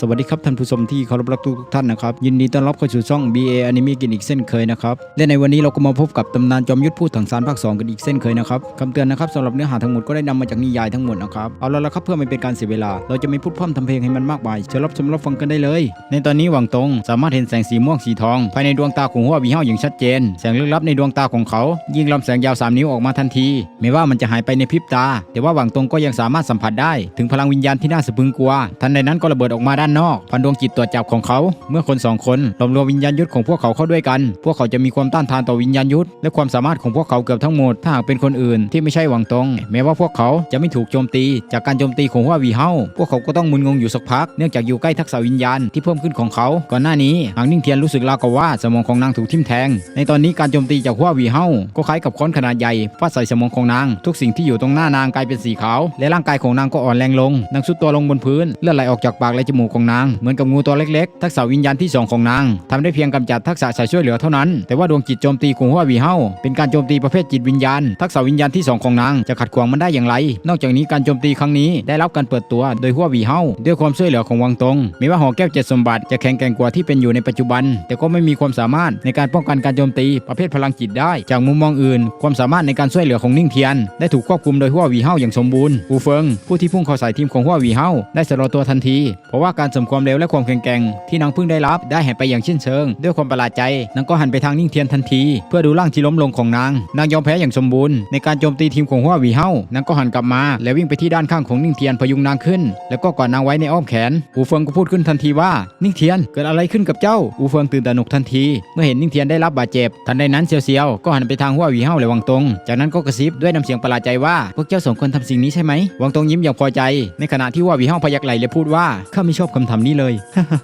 สวัสดีครับท่านผู้ชมที่เคารพรักทุกท่านนะครับ ยินดีต้อนรับเข้าสู่ช่อง BA Anime กินอีกเส้นเคยนะครับและในวันนี้เราก็มาพบกับตำนานจอมยุทธพูดถังสารภาค 2 กันอีกเส้นเคยนะครับคำเตือนนะครับสำหรับเนื้อหาทั้งหมดก็ได้นำมาจากนิยายทั้งหมดนะครับเอาละละครับเพื่อไม่เป็นการเสียเวลา เราจะไม่พูดพร่ำทำเพลงให้มันมากมายเชิญรับชมรับฟังกันได้เลย ในตอนนี้หวังตงสามารถเห็นแสงสีม่วงสีทอง ภายในดวงตาของหัววีเฮาอย่างชัดเจน แสงลึกลับในดวงตาของเขา ยิ่งลำแสงยาวสามนิ้วออกมาทันทีไม่ว่ามันจะหายไปในพริบตา แต่ว่าหวังตงก็ยังสามารถสัมผัสได้ ถึงพลังวิญญาณที่น่าสะพรึงกลัวทันใดนั้นก็ระเบิดออกมาด้านนอกพันดวงจิตตรวจจับของเขา เมื่อคนสองคนรวมรวมวิญญาณยุทธของพวกเขาเข้าด้วยกัน พวกเขาจะมีความต้านทานต่อวิญญาณยุทธและความสามารถของพวกเขาเกือบทั้งหมดถ้าหากเป็นคนอื่นที่ไม่ใช่หวังตงแม้ว่าพวกเขาจะไม่ถูกโจมตี จากการโจมตีของหัววีเฮาพวกเขาก็ต้องมึนงงอยู่สักพักเนื่องจากอยู่ใกล้ทักษะวิญญาณที่เพิ่มขึ้นของเขาก่อนหน้านี้หางนิ่งเทียนรู้สึกราวกับว่าสมองของนางถูกทิ่มแทง ในตอนนี้การโจมตีจากหัววีเฮาก็คล้ายกับค้อนขนาดใหญ่ฟาดใส่สมองของนาง ทุกสิ่งที่อยู่ตรงหน้านางกลายเป็นสีขาว และร่างกายของนางก็อ่อนแรงลงนางสุดตัวลงบนพื้นเลือดไหลออกจากปากและจมูกของนาง เหมือนกับงูตัวเล็กๆ ทักษะวิญญาณที่สองของนางทำได้เพียงกำจัดทักษะสายช่วยเหลือเท่านั้น แต่ว่าดวงจิตโจมตีของหัววีเฮาเป็นการโจมตีประเภทจิตวิญญาณ ทักษะวิญญาณที่สองของนางจะขัดขวางมันได้อย่างไร นอกจากนี้การโจมตีครั้งนี้ได้รับการเปิดตัวโดยหัววีเฮาด้วยความช่วยเหลือของวังตงม่ว่าหอแก้วเจ็ดสมบัติจะแข็งแกร่งกว่าที่เป็นอยู่ในปัจจุบัน แต่ก็ไม่มีความสามารถในการป้องกันการโจมตีประเภทพลังจิตได้ จากมุมมองอื่น ความสามารถในการช่วยเหลือของนิ่งเทียน ได้ถูกควบคุมโดยหัววีเฮาอย่างสมบูรณ์อูเฟิงผู้ที่พุ่งเข้าใส่ทีมของหัววีเฮาได้สลอตัวทันทีพราะว่าการเสริมความเร็วและความแข็งแกร่งที่นางพิ่งได้รับได้หายไปอย่างสิ้นเชิง ด้วยความประหลาดใจนางก็หันไปทางนิ่งเทียนทันที เพื่อดูร่างที่ล้มลงของนาง นางยอมแพ้อย่างสมบูรณ์ในการโจมตีทีมของหัววีเฮานางก็หันกลับมา และวิ่งไปที่ด้านข้างของนิ่งเทียนพยุงนางขึ้น แล้วก็กอดนางไว้ในอ้อมแขนอูเฟิงก็พูดขึ้นทันทีว่านิ่งเทียนเกิดอะไรขึ้นกับเจ้าอูเฟิงตื่นตระหนกทันที เมื่อเห็นนิ่งเทียนได้รับบาดเจ็บทันใดนั้นเซียวเซียวก็หันไปทางหัววีเฮาและวังตง จากนั้นก็กระซิบด้วยน้ำเสียงประหลาดใจว่าพวกเจ้าสองคนทำสิ่งนี้ใช่ไหมวังตงยิ้มอย่างพอใจ ในขณะที่หัววีเฮาพยักไหลและพูดว่าข้าไม่ชอบคำถามนี้เลย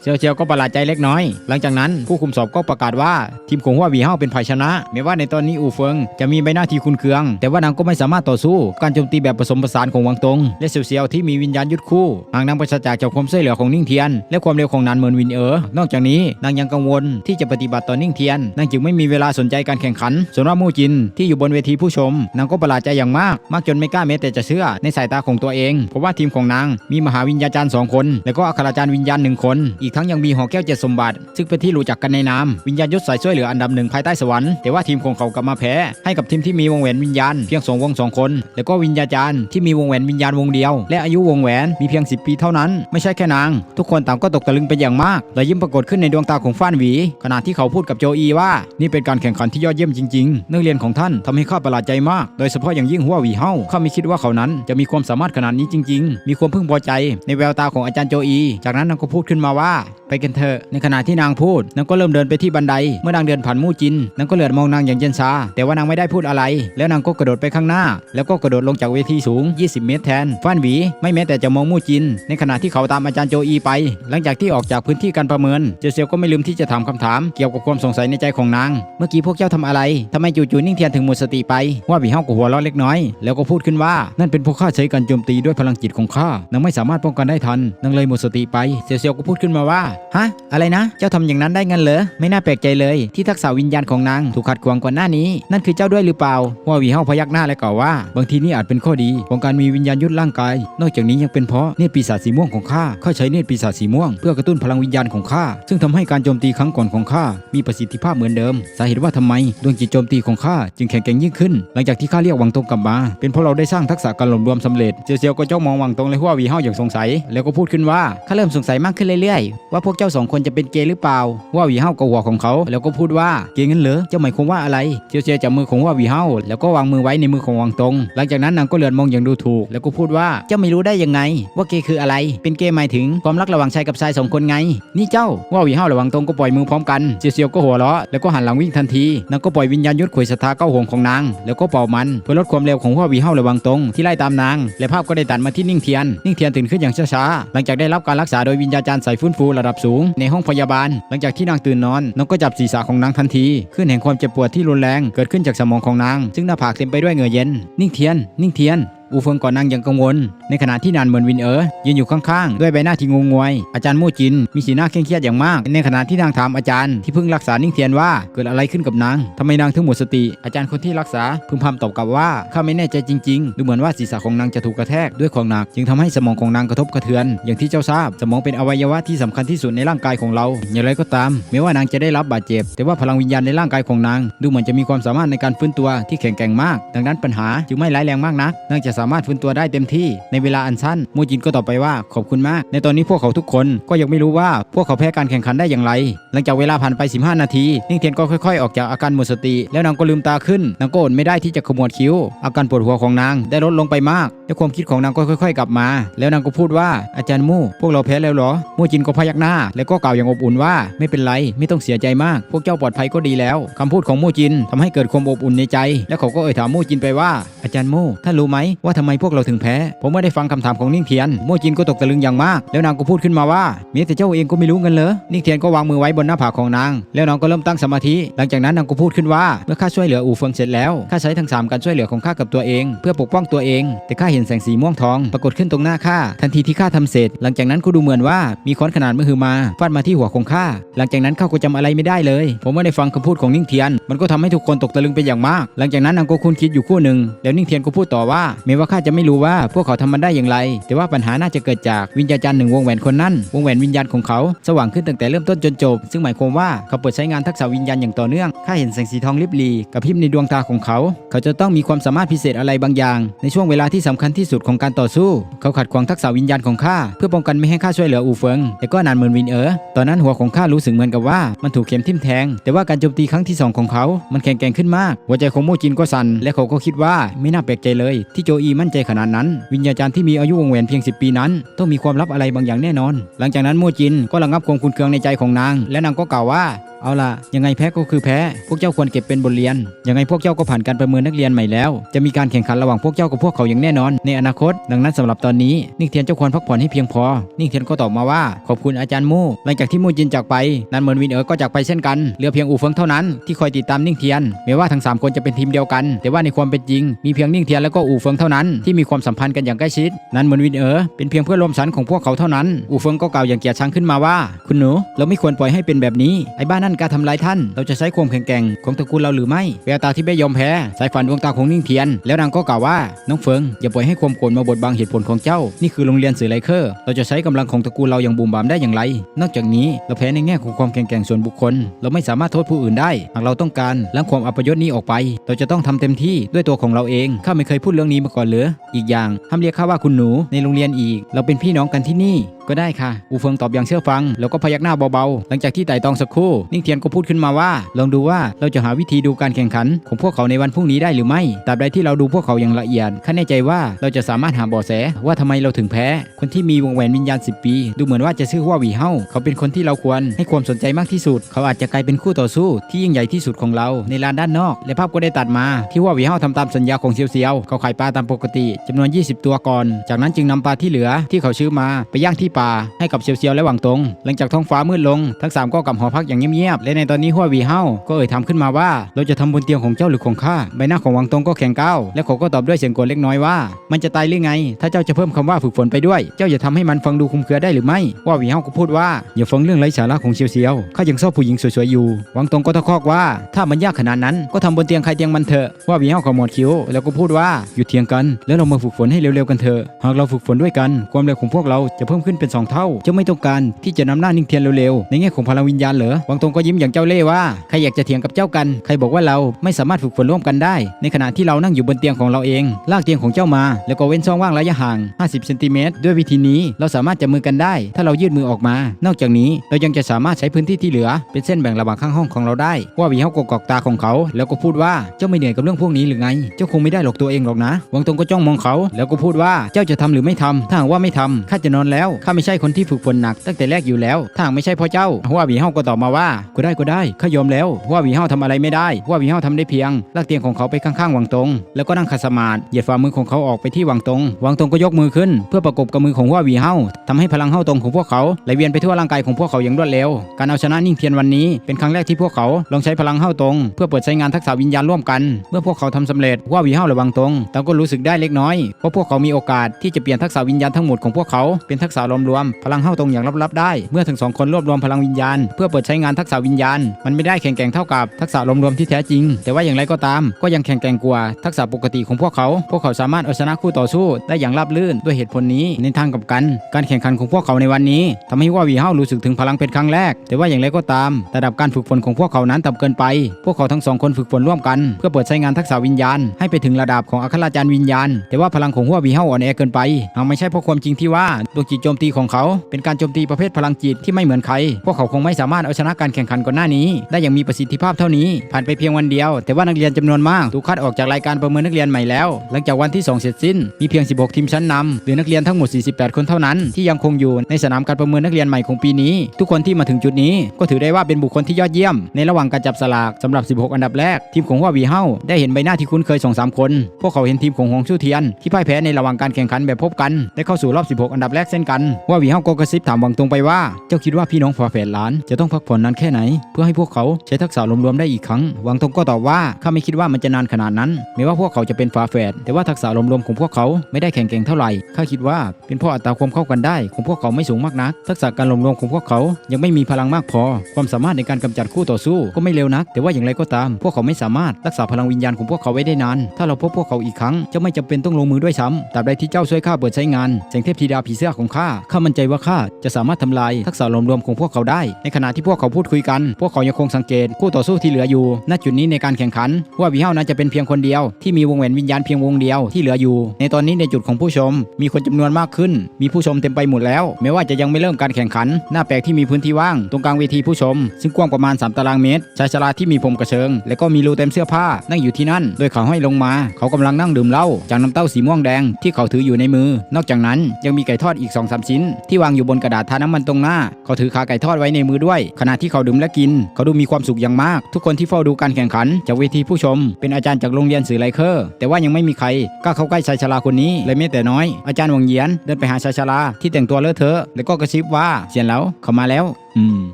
เซียวเซียวก็ประหลาดใจเล็กน้อย หลังจากนั้นผู้คุมสอบก็ประกาศว่าทีมของหัววีเฮาเป็นฝ่ายชนะแม้ว่าในตอนนี้อูเฟิงจะมีใบหน้าที่คุณเคือง แต่ว่านางก็ไม่สามารถต่อสู้ การโจมตีแบบผสมผสานของวังตง และเซียวเซียวที่มีวิญญาณยุทธคู่หากนางประชาจากจากความช่วยเหลือของนิ่งเทียน และความเร็วของนานเมินวินเอ๋อนอกจากนี้นางยังกังวลที่จะปฏิบัติต่อนิ่งเทียนนางจึงไม่มีเวลาสนใจการแข่งขัน ส่วนว่ามู่จินที่อยู่บนเวทีผู้ชมนางก็ประหลาดใจอย่างมาก มากจนไม่กล้าแม้แต่จะเชื่อในสายตาของตัวเองเพราะว่าทีมของนางมีมหาวิญญาจารย์สองคนและก็อัคราจารย์วิญญาณหนึ่งคน อีกทั้งยังมีหอแก้วเจ็ดสมบัติ ซึ่งเป็นที่รู้จักกันในนามวิญญาณยศสายช่วยเหลืออันดับหนึ่งภายใต้สวรรค์แต่ว่าทีมของเขากลับมาแพ้ให้กับทีมที่มีวงแหวนวิญญาณเพียงสองวงสองคน แล้วก็วิญญาจารย์ที่มีวงแหวนวิญญาณวงเดียว และอายุวงแหวนมีเพียง 10 ปีเท่านั้น ไม่ใช่แค่นาง ทุกคนต่างก็ตกตะลึงเป็นอย่างมากและยิ้มปรากฏขึ้นในดวงตาของฟ้านหวี ขณะที่เขาพูดกับโจอีว่า นี่เป็นการแข่งขันที่ยอดเยี่ยมจริงๆนักเรียนของท่านทำให้ข้าประหลาดใจมาก โดยเฉพาะอย่างยิ่งหัวหวีเฮาข้าไม่คิดว่าเขานั้นจะมีความสามารถขนาดนี้จริง ๆ มีความพึงพอใจ ในแววตาของอาจารย์โจอีจากนั้นนางก็พูดขึ้นมาว่า ไปกันเถอะ ในขณะที่นางพูดนางก็เริ่มเดินไปที่บันได เมื่อนางเดินผ่านมู่จินนางก็เหลือมองนางอย่างเย็นชาแต่ว่านางไม่ได้พูดอะไร แล้วนางก็กระโดดไปข้างหน้า แล้วก็กระโดดลงจากเวทีสูง 20 เมตรแทนฟ้านหวีไม่แม้แต่จะมองมู่จิน ในขณะที่เขาตามอาจารย์โจอีไป หลังจากที่ออกจากพื้นที่การประเมินเจเซียวก็ไม่ลืมที่จะถามคำถามเกี่ยวกับความสงสัยในใจของนาง เมื่อกี้พวกเจ้าทำอะไรทำไมจู่ๆนิ่งเทียนถึงหมดสติไปว่าบีเฮาก็หัวเราะเล็กน้อย แล้วก็พูดขึ้นว่านั่นเป็นเพราะข้าใช้การโจมตีด้วยพลังจิตของข้านางไม่สามารถป้องกันได้ทันนางเลยหมดสติไปเซียวเซียวก็พูดขึ้นมาว่า ฮะ อะไรนะ เจ้าทำอย่างนั้นได้งั้นเหรอ ไม่น่าแปลกใจเลย ที่ทักษะวิญญาณของนางถูกขัดขวางก่อนหน้านี้ นั่นคือเจ้าด้วยหรือเปล่าว่าวีเฮาพยักหน้าและกล่าวว่า บางทีนี่อาจเป็นข้อดีของการมีวิญญาณยุทธร่างกาย นอกจากนี้ยังเป็นเพราะเนตรปีศาจสีม่วงของข้า ข้าใช้เนตรปีศาจสีม่วงเพื่อกระตุ้นพลังวิญญาณของข้า ซึ่งทำให้การโจมตีครั้งก่อนของข้า มีประสิทธิภาพเหมือนเดิม สาเหตุว่าทำไมดวงจิตโจมตีของข้าจึงแข็งแกร่งยิ่งขึ้น หลังจากที่ข้าเรียกวังตรงกลับมา เป็นเพราะเราได้สร้างทักษะการหลอมรวมสำเร็จเจียวเซียวก็จ้องมองวังตรงและหัววีเฮาอย่างสงสัย แล้วก็พูดขึ้นว่าข้าเริ่มสงสัยมากขึ้นเรื่อยๆ ว่าพวกเจ้าสองคนจะเป็นเกย์หรือเปล่าหัววีเฮาก็หัวของเขา แล้วก็พูดว่าเกย์งั้นเหรอเจ้าหมายความว่าอะไรเจียวเซียวจับมือของหัววีเฮาแล้วก็วางมือไว้ในมือของวังตรงหลังจากนั้นนางก็เหลือนมองอย่างดูถูก แล้วก็พูดว่าเจ้าไม่รู้ได้ยังไง ว่าเกย์คืออะไร เป็นเกย์หมายถึงความรักระหว่างชายกับชายสองคนไง นี่เจ้าว่าวีเฮาระวังตรงก็ปล่อยมือพร้อมกันเจียวเซียวก็หัวเราะแล้วก็หันหลังวิ่งทันทีนางก็ปล่อยวิญญาณยุทธขวยสถาเข้าห่วงของนางแล้วก็เป่ามันเพื่อลดความเร็วของหัววีเฮาระวังตรงที่ไล่ตามนาง และภาพก็ได้ตัดมาที่นิ่งเทียน นิ่งเทียนตื่นขึ้นอย่างช้าๆหลังจากได้รับการรักษาโดยวิญญาจารย์สายฟื้นฟูระดับสูงในห้องพยาบาล หลังจากที่นางตื่นนอนนางก็จับศีรษะของนางทันทีขึ้นแห่งความเจ็บปวดที่รุนแรงเกิดขึ้นจากสมองของนาง ซึ่งหน้าผากเต็มไปด้วยเหงื่อเย็น นิ่งเทียน นิ่งเทียน อูเฟิงก่อนนางยังกังวล ในขณะที่นานเหมือนวินเอ๋อยืนอยู่ข้างๆ ด้วยใบหน้าที่งงงวย อาจารย์มู่จินมีสีหน้าเคร่งเครียดอย่างมาก ในขณะที่นางถามอาจารย์ที่เพิ่งรักษานิ่งเทียนว่าเกิดอะไรขึ้นกับนางทำไมนางถึงหมดสติ อาจารย์คนที่รักษาพึมพำตอบกลับว่าข้าไม่แน่ใจจริงๆ ดูเหมือนว่าศีรษะของนางจะถูกกระแทกด้วยของหนัก จึงทำให้สมองของนางกระทบกระเทือน อย่างที่เจ้าทราบ สมองเป็นอวัยวะที่สำคัญที่สุดในร่างกายของเรา อย่างไรก็ตามแม้ว่านางจะได้รับบาดเจ็บ แต่ว่าพลังวิญญาณในร่างกายของนาง ดูเหมือนจะมีความสามารถในการฟื้นตัวที่แข็งแกร่งมาก ดังนั้นปัญหาจึงไม่ร้ายแรงมากนักนางจะสาามารถฟื้นตัวได้เต็มที่ในเวลาอันสั้นโมจินก็ตอบไปว่าขอบคุณมาก ในตอนนี้พวกเขาทุกคนก็ยังไม่รู้ว่าพวกเขาแพ้การแข่งขันได้อย่างไร หลังจากเวลาผ่านไป 15 นาที นิ่งเทียนก็ค่อยๆ ออกจากอาการหมดสติ แล้วนางก็ลืมตาขึ้นนางก็อดไม่ได้ที่จะขมวดคิ้ว อาการปวดหัวของนางได้ลดลงไปมากและความคิดของนางก็ค่อย ๆ กลับมา แล้วนางก็พูดว่าอาจารย์มู่พวกเราแพ้แล้วเหรอมู่จินก็พยักหน้า แล้วก็กล่าวอย่างอบอุ่นว่าไม่เป็นไรไม่ต้องเสียใจมาก พวกเจ้าปลอดภัยก็ดีแล้วคำพูดของมู่จินทำให้เกิดความอบอุ่นในใจ และเขาก็เอ่ยถามมู่จินไปว่าอาจารย์มู่ท่านรู้ไหมว่าทำไมพวกเราถึงแพ้ ผมไม่ได้ฟังคำถามของนิ่งเทียนมู่วจินก็ตกตะลึงอย่างมาก แล้วนางก็พูดขึ้นมาว่าเมียแต่เจ้าเองก็ไม่รู้กันเหรอนิ่งเทียนก็วางมือไว้บนหน้าผากของนาง แล้วนางก็เริ่มตั้งสมาธิ หลังจากนั้นนางก็พูดขึ้นว่า เมื่อข้าช่วยเหลืออู่เฟิงเสร็จแล้วข้าใช้ทั้งสามการช่วยเหลือของข้ากับตัวเอง เพื่อปกป้องตัวเอง แต่ข้าเห็นแสงสีม่วงทอง ปรากฏขึ้นตรงหน้าข้าทันทีที่ข้าทำเสร็จ หลังจากนั้นก็ดูเหมือนว่ามีค้อนขนาดมหึมาฟาดมาที่หัวของข้าหลังจากนั้นข้าก็จำอะไรไม่ได้เลย ผมไม่ได้ฟังคำพูดของนิ่งเทียน มันก็ทำให้ทุกคนตกตะลึงเป็นอย่างมาก หลังจากนั้นนางก็คุ้นคิดอยู่คู่หนึ่งแล้วนิ่งเทียนก็พูดต่อว่าแม้ว่าข้าจะไม่รู้ว่าพวกเขาทำมันได้อย่างไร แต่ว่าปัญหาน่าจะเกิดจากวิญญาจารย์หนึ่งวงแหวนคนนั้น วงแหวนวิญญาณของเขาสว่างขึ้นตั้งแต่เริ่มต้นจนจบ ซึ่งหมายความว่าเขาเปิดใช้งานทักษะวิญญาณอย่างต่อเนื่อง ข้าเห็นแสงสีทองลิบลีกับพริบในดวงตาของเขา เขาจะต้องมีความสามารถพิเศษอะไรบางอย่าง ในช่วงเวลาที่สำคัญที่สุดของการต่อสู้ เขาขัดขวางทักษะวิญญาณของข้าเพื่อป้องกันไม่ให้ข้าช่วยเหลืออูเฟิง แต่ก็นานเหมือนวินเอ๋อตอนนั้นหัวของข้ารู้สึกเหมือนกับว่ามันถูกเข็มทิ่มแทง แต่ว่าการโจมตีครั้งที่สองของเขา มันแข็งแกร่งขึ้นมาก หัวใจของโมจินก็สั่นและเขาก็คิดว่าไม่น่าแปลกใจเลย ที่โจอีมั่นใจขนาดนั้น วิญญาจารย์ที่มีอายุวงแหวนเพียง 10 ปีนั้น ต้องมีความลับอะไรบางอย่างแน่นอน หลังจากนั้นโมจินก็ระงับความคุนเคืองในใจของนาง และนางก็กล่าวว่า เอาล่ะ ยังไงแพ้ก็คือแพ้ พวกเจ้าควรเก็บเป็นบทเรียน ยังไงพวกเจ้าก็ผ่านการประเมินนักเรียนใหม่แล้ว จะมีการแข่งขันระหว่างพวกเจ้ากับพวกเขาอย่างแน่นอน ในอนาคต ดังนั้นสำหรับตอนนี้ นิ่งเทียนเจ้าควรพักผ่อนให้เพียงพอ นิ่งเทียนก็ตอบมาว่า ขอบคุณอาจารย์มู่หลังจากที่มู่จินจากไป นันเหมือนวินเอ๋อก็จากไปเช่นกัน เหลือเพียงอู่เฟิงเท่านั้นที่คอยติดตามนิ่งเทียน แม้ว่าทั้งสามคนจะเป็นทีมเดียวกัน แต่ว่าในความเป็นจริง มีเพียงนิ่งเทียนและก็อู่เฟิงเท่านั้นที่มีความสัมพันธ์กันอย่างใกล้ชิด นันเหมือนวินเอ๋อเป็นเพียงเพื่อนร่วมชั้นของพวกเขาเท่านั้น อู่เฟิงก็กล่าวอย่างเกียดชังขึ้นมาว่า คุณหนูเราไม่ควรปล่อยให้เป็นแบบนี้ไอ้บ้านนั่นกล้ารทำร้ายท่าน เราจะใช้ความแข็งแกร่งของตระกูลเราหรือไม่แววตาที่ไม่ยอมแพ้สายฝันดวงตาของนิ่งเทียน แล้วนางก็กล่าวว่าน้องเฟิงอย่าปล่อยให้ความโกรธมาบดบังเหตุผลของเจ้า นี่คือโรงเรียนสื่อไลเคอร์ เราจะใช้กำลังของตระกูลเราอย่างบูมบามได้อย่างไร นอกจากนี้เราแพ้ในแง่ของความแข็งแกร่งส่วนบุคคล เราไม่สามารถโทษผู้อื่นได้ หากเราต้องการล้างความอัปยศนี้ออกไป เราจะต้องทำเต็มที่ด้วยตัวของเราเอง ข้าไม่เคยพูดเรื่องนี้มาก่อนเหรืออีกอย่างห้ามเรียกข้าว่าคุณหนูในโรงเรียนอีก เราเป็นพี่น้องกันที่นี่ก็ได้ค่ะ อูเฟิงตอบอย่างเชื่อฟัง แล้วก็พยักหน้าเบาๆ หลังจากที่ไต่ตองสักครู่ นิ่งเทียนก็พูดขึ้นมาว่า ลองดูว่าเราจะหาวิธีดูการแข่งขัน ของพวกเขาในวันพรุ่งนี้ได้หรือไม่ ตราบใดที่เราดูพวกเขาอย่างละเอียดข้าแน่ใจว่าเราจะสามารถหาเบาะแสว่าทำไมเราถึงแพ้ คนที่มีวงแหวนวิญญาณ 10 ปี ดูเหมือนว่าจะชื่อว่าวีเฮาเขาเป็นคนที่เราควรให้ความสนใจมากที่สุด เขาอาจจะกลายเป็นคู่ต่อสู้ ที่ยิ่งใหญ่ที่สุดของเราในลานด้านนอก และภาพก็ได้ตัดมาที่ว่าวีเฮาทำตามสัญญาของเซียวเซียวเขาขายปลาตามปกติจำนวน 20 ตัวก่อน จากนั้นจึงนำปลาที่เหลือที่เขาซื้อมาไปย่างที่ป่าให้กับเซียวเซียวและหวังตง หลังจากท้องฟ้ามืดลง ทั้งสามก็กลับหอพักอย่างเงียบๆ และในตอนนี้หัววีเฮาก็เอ่ยถามขึ้นมาว่า เราจะทำบนเตียงของเจ้าหรือของข้า ใบหน้าของหวังตงก็แข็งก้าว และเขาก็ตอบด้วยเสียงโกรธเล็กน้อยว่า มันจะตายหรือไง ถ้าเจ้าจะเพิ่มคำว่าฝึกฝนไปด้วย เจ้าอย่าทำให้มันฟังดูคลุมเคือได้หรือไม่ว่าวีเฮาก็พูดว่าอย่าฟังเรื่องไร้สาระของเซียวเซียวข้ายังชอบผู้หญิงสวยๆอยู่ หวังตงก็ตะคอกว่า ถ้ามันยากขนาดนั้นก็ทำบนเตียงใครเตียงมันเถอะว่าวีเฮาขมวดคิ้วแล้วก็พูดว่าหยุดเถียงกัน แล้วเรามาฝึกฝนให้เร็วๆกันเถอะหากเราฝึกฝนด้วยกัน ความเร็วของพวกเราจะเพิ่มขึ้นเป็นสองเท่า เจ้าไม่ต้องการที่จะนำหน้านิ่งเทียนเร็วๆ ในแง่ของพลังวิญญาณเหรอวังตงก็ยิ้มอย่างเจ้าเล่ห์ว่าใครอยากจะเถียงกับเจ้ากัน ใครบอกว่าเราไม่สามารถฝึกฝนร่วมกันได้ ในขณะที่เรานั่งอยู่บนเตียงของเราเอง ลากเตียงของเจ้ามา แล้วก็เว้นช่องว่างระยะห่าง 50 เซนติเมตร ด้วยวิธีนี้เราสามารถจับมือกันได้ ถ้าเรายืดมือออกมา นอกจากนี้เรายังจะสามารถใช้พื้นที่ที่เหลือ เป็นเส้นแบ่งระหว่างข้างห้องของเราได้ ว่าวีเฮากกอกตาของเขา แล้วก็พูดว่าเจ้าไม่เหนื่อยกับเรื่องพวกนี้หรือไง เจ้าคงไม่ได้หลอกตัวเองหรอกนะ วังตงก็จ้องมองเขา แล้วก็พูดว่าเจ้าจะทำหรือไม่ทำถ้าหากว่าไม่ทำข้าจะนอนแล้วข้าไม่ใช่คนที่ฝึกฝนหนักตั้งแต่แรกอยู่แล้วถ้าไม่ใช่พ่อเจ้าหัวหวีเฮาก็ตอบมาว่าก็ได้ก็ได้ข้ายอมแล้วหัวหวีเฮาทำอะไรไม่ได้หัวหวีเฮาทำได้เพียงลากเตียงของเขาไปข้างๆวังตง แล้วก็นั่งขัดสมาธิเหยียดฝ่ามือของเขาออกไปที่วังตงวังตงก็ยกมือขึ้น เพื่อประกบกับมือของหัวหวีเฮาทำให้พลังเฮาตรงของพวกเขาไหลเวียนไปทั่วร่างกายของพวกเขาอย่างรวดเร็ว การเอาชนะนิ่งเทียนวันนี้เป็นครั้งแรกที่พวกเขาลองใช้พลังเฮาตรงเพื่อเปิดใช้งานทักษะวิญญาณร่วมกัน เมื่อพวกเขาทำสำเร็จหัวหวีเฮาระวังตรงต่างก็รู้สึกได้เล็กน้อยว่าพวกเขามีโอกาสที่จะเปลี่ยนทักษะวิญญาณทั้งหมดของพวกเขาเป็นทักษะรวม พลังเฮาตรงอย่างลับๆได้ เมื่อทั้งสองคนรวบรวมพลังวิญญาณ เพื่อเปิดใช้งานทักษะวิญญาณ มันไม่ได้แข็งแกร่งเท่ากับทักษะรวมๆที่แท้จริง แต่ว่าอย่างไรก็ตาม ก็ยังแข็งแกร่งกว่าทักษะปกติของพวกเขา พวกเขาสามารถเอาชนะคู่ต่อสู้ได้อย่างราบรื่นด้วยเหตุผลนี้ในทางกับกัน การแข่งขันของพวกเขาในวันนี้ทำให้ว่าวีเฮ้ารู้สึกถึงพลังเป็นครั้งแรก แต่ว่าอย่างไรก็ตาม ระดับการฝึกฝนของพวกเขานั้นต่ำเกินไป พวกเขาทั้งสองคนฝึกฝนร่วมกันเพื่อเปิดใช้งานทักษะวิญญาณ ให้ไปถึงระดับของอัคราจารย์วิญญาณ แต่ว่าพลังของหัววีเฮาอ่อนแอเกินไปหากไม่ใช่เพราะความจริงที่ว่าดวงจิตโจมตีของเขา เป็นการโจมตีประเภทพลังจิตที่ไม่เหมือนใคร พวกเขาคงไม่สามารถเอาชนะการแข่งขันก่อนหน้านี้ ได้อย่างมีประสิทธิภาพเท่านี้ ผ่านไปเพียงวันเดียว แต่ว่านักเรียนจำนวนมากถูกคัดออกจากรายการประเมินนักเรียนใหม่แล้ว หลังจากวันที่ 2 เสร็จสิ้น มีเพียง 16 ทีมชั้นนำหรือนักเรียนทั้งหมด 48 คนเท่านั้น ที่ยังคงอยู่ในสนามการประเมินนักเรียนใหม่ของปีนี้ ทุกคนที่มาถึงจุดนี้ ก็ถือได้ว่าเป็นบุคคลที่ยอดเยี่ยม ในระหว่างการจับสลากสำหรับ 16 อันดับแรกทีมของว่าวีเฮาได้เห็นใบหน้าที่คุ้นเคย2อสคน พวกเขาเห็นทีมของหงชู่เทียน ที่พ่ายแพ้ในระหว่างการแข่งขันแบบพบกัน ได้เข้าสู่รอบ 16 อันดับแรกเช่นกันว่าวีเฮาก็กระซิบถามวังตรงไปว่า เจ้าคิดว่าพี่น้องฝาแฝดหลานจะต้องพักผ่อนนานแค่ไหน เพื่อให้พวกเขาใช้ทักษะรวมๆได้อีกครั้ง วังตรงก็ตอบว่าข้าไม่คิดว่ามันจะนานขนาดนั้นแม้ว่าพวกเขาจะเป็นฝาแฝดแต่ว่าทักษะรวมๆของพวกเขาไม่ได้แข็งแกร่งเท่าไหร่ข้าคิดว่าเป็นเพราะอัตราความเข้ากันได้ ของพวกเขาไม่สูงมากนัก ทักษะการรวมๆของพวกเขายังไม่มีพลังมากพอ ความสามารถในการกำจัดคู่ต่อสู้ก็ไม่เร็วนัก แต่ว่าอย่างไรก็ตาม พวกเขาไม่สามารถรักษาพลังวิญญาณของพวกเขาไว้ได้นาน ถ้าเราพบพวกเขาอีกครั้งจะไม่จำเป็นต้องลงมือด้วยซ้ำตราบใดที่เจ้าช่วยข้าเปิดใช้งานแสงเทพธิดาผีเสื้อของข้าข้ามั่นใจว่าข้าจะสามารถทำลายทักษะรวมๆของพวกเขาได้ ในขณะที่พวกเขาพูดคุยกัน พวกเขายังคงสังเกตคู่ต่อสู้ที่เหลืออยู่ ณ จุดนี้ในการแข่งขัน ว่าวิเฮานั้นจะเป็นเพียงคนเดียว ที่มีวงแหวนวิญญาณเพียงวงเดียวที่เหลืออยู่ ในตอนนี้ในจุดของผู้ชม มีคนจำนวนมากขึ้น มีผู้ชมเต็มไปหมดแล้ว แม้ว่าจะยังไม่เริ่มการแข่งขัน หน้าแปลกที่มีพื้นที่ว่าง ตรงกลางเวทีผู้ชม ซึ่งกว้างประมาณ 3 ตารางเมตร ชายชราที่มีผมกระเชิง และก็มีรูเต็มเสื้อผ้า นั่งอยู่ที่นั่น โดยเขาห้อยลงมา เขากำลังนั่งดื่มเหล้าจากน้ำเต้าสีม่วงแดงที่เขาถืออยู่ในมือ นอกจากนั้นยังมีไก่ทอดอีก2อสชิ้นที่วางอยู่บนกระดาษทาน้ำมันตรงหน้า เขาถือขาไก่ทอดไว้ในมือด้วย ขณะที่เขาดื่มและกิน เขาดูมีความสุขอย่างมาก ทุกคนที่เฝ้าดูการแข่งขัน จากเวทีผู้ชม เป็นอาจารย์จากโรงเรียนสื่อไลเคอร์ แต่ว่ายังไม่มีใครกล้าเข้าใกล้ชายชราคนนี้เลยแม้แต่น้อย อาจารย์หวงเยียนเดินไปหาชายชราที่แต่งตัวเลอะเทอะแล้วก็กระซิบว่าเสียนแล้วเขามาแล้ว อืม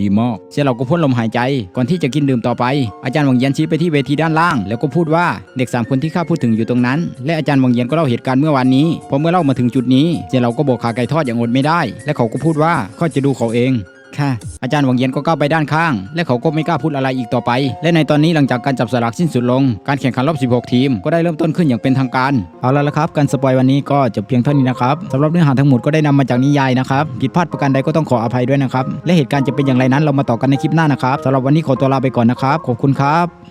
ดีมากเสียเราก็พ่นลมหายใจ ก่อนที่จะกินดื่มต่อไป อาจารย์หวังเยียนชี้ไปที่เวทีด้านล่าง แล้วก็พูดว่าเด็กสามคนที่ข้าพูดถึงอยู่ตรงนั้น และอาจารย์หวังเยียนก็เล่าเหตุการณ์เมื่อวานนี้พอเมื่อเล่ามาถึงจุดนี้เสียเราก็บอกขาไก่ทอดอย่างอดไม่ได้ และเขาก็พูดว่าข้าจะดูเขาเอง ค่ะ อาจารย์หวังเย็นก็ก้าวไปด้านข้าง และเขาก็ไม่กล้าพูดอะไรอีกต่อไป และในตอนนี้หลังจากการจับสลากสิ้นสุดลง การแข่งขันรอบ 16 ทีม ก็ได้เริ่มต้นขึ้นอย่างเป็นทางการ เอาละละครับ การสปอยวันนี้ก็จบเพียงเท่านี้นะครับสำหรับเนื้อหาทั้งหมดก็ได้นำมาจากนิยายนะครับผิดพลาดประการใดก็ต้องขออภัยด้วยนะครับและเหตุการณ์จะเป็นอย่างไรนั้นเรามาต่อกันในคลิปหน้านะครับสำหรับวันนี้ขอตัวลาไปก่อนนะครับขอบคุณครับ